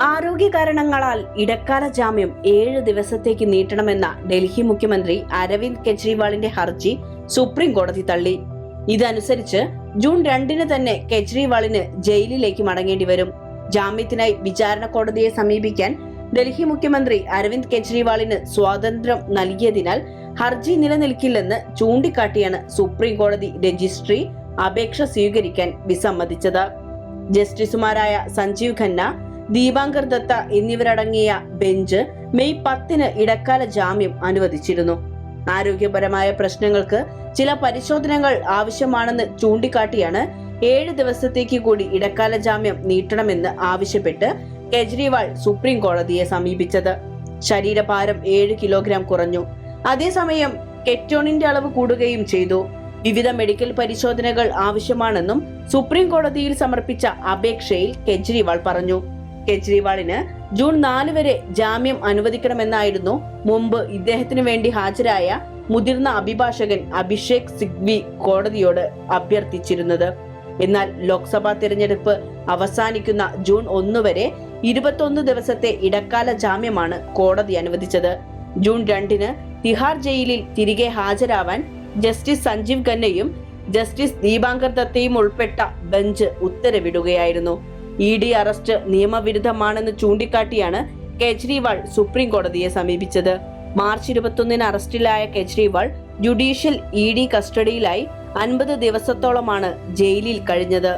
ആരോഗ്യ കാരണങ്ങളാൽ ഇടക്കാല ജാമ്യം ഏഴ് ദിവസത്തേക്ക് നീട്ടണമെന്ന ഡൽഹി മുഖ്യമന്ത്രി അരവിന്ദ് കെജ്രിവാളിന്റെ ഹർജി സുപ്രീം കോടതി തള്ളി. ഇതനുസരിച്ച് ജൂൺ രണ്ടിന് തന്നെ കെജ്രിവാളിന് ജയിലിലേക്ക് മടങ്ങേണ്ടി വരും. ജാമ്യത്തിനായി വിചാരണ കോടതിയെ സമീപിക്കാൻ ഡൽഹി മുഖ്യമന്ത്രി അരവിന്ദ് കെജ്രിവാളിന് സ്വാതന്ത്ര്യം നൽകിയതിനാൽ ഹർജി നിലനിൽക്കില്ലെന്ന് ചൂണ്ടിക്കാട്ടിയാണ് സുപ്രീം കോടതി രജിസ്ട്രി അപേക്ഷ സ്വീകരിക്കാൻ വിസമ്മതിച്ചത്. ജസ്റ്റിസുമാരായ സഞ്ജീവ് ഖന്ന ദീപാങ്കർ ദത്ത എന്നിവരടങ്ങിയ ബെഞ്ച് മെയ് പത്തിന് ഇടക്കാല ജാമ്യം അനുവദിച്ചിരുന്നു. ആരോഗ്യപരമായ പ്രശ്നങ്ങൾക്ക് ചില പരിശോധനകൾ ആവശ്യമാണെന്ന് ചൂണ്ടിക്കാട്ടിയാണ് ഏഴ് ദിവസത്തേക്ക് കൂടി ഇടക്കാല ജാമ്യം നീട്ടണമെന്ന് ആവശ്യപ്പെട്ട് കെജ്രിവാൾ സുപ്രീം കോടതിയെ സമീപിച്ചത്. ശരീരഭാരം ഏഴ് കിലോഗ്രാം കുറഞ്ഞു. അതേസമയം കെറ്റോണിന്റെ അളവ് കൂടുകയും ചെയ്തു. വിവിധ മെഡിക്കൽ പരിശോധനകൾ ആവശ്യമാണെന്നും സുപ്രീം കോടതിയിൽ സമർപ്പിച്ച അപേക്ഷയിൽ കെജ്രിവാൾ പറഞ്ഞു. കെജ്രിവാളിന് ജൂൺ നാല് വരെ ജാമ്യം അനുവദിക്കണമെന്നായിരുന്നു മുമ്പ് ഇദ്ദേഹത്തിന് വേണ്ടി ഹാജരായ മുതിർന്ന അഭിഭാഷകൻ അഭിഷേക് സിഗ്വി കോടതിയോട് അഭ്യർത്ഥിച്ചിരുന്നത്. എന്നാൽ ലോക്സഭാ തിരഞ്ഞെടുപ്പ് അവസാനിക്കുന്ന ജൂൺ ഒന്ന് വരെ ഇരുപത്തൊന്ന് ദിവസത്തെ ഇടക്കാല ജാമ്യമാണ് കോടതി അനുവദിച്ചത്. ജൂൺ രണ്ടിന് തിഹാർ ജയിലിൽ തിരികെ ഹാജരാവാൻ ജസ്റ്റിസ് സഞ്ജീവ് ഖന്നയും ജസ്റ്റിസ് ദീപാങ്കർ ദത്തയും ഉൾപ്പെട്ട ബെഞ്ച് ഉത്തരവിടുകയായിരുന്നു. ഇ ഡി അറസ്റ്റ് നിയമവിരുദ്ധമാണെന്ന് ചൂണ്ടിക്കാട്ടിയാണ് കെജ്രിവാൾ സുപ്രീം കോടതിയെ സമീപിച്ചത്. മാർച്ച് ഇരുപത്തൊന്നിന് അറസ്റ്റിലായ കെജ്രിവാൾ ജുഡീഷ്യൽ ഇ ഡി കസ്റ്റഡിയിലായി അൻപത് ദിവസത്തോളമാണ് ജയിലിൽ കഴിഞ്ഞത്.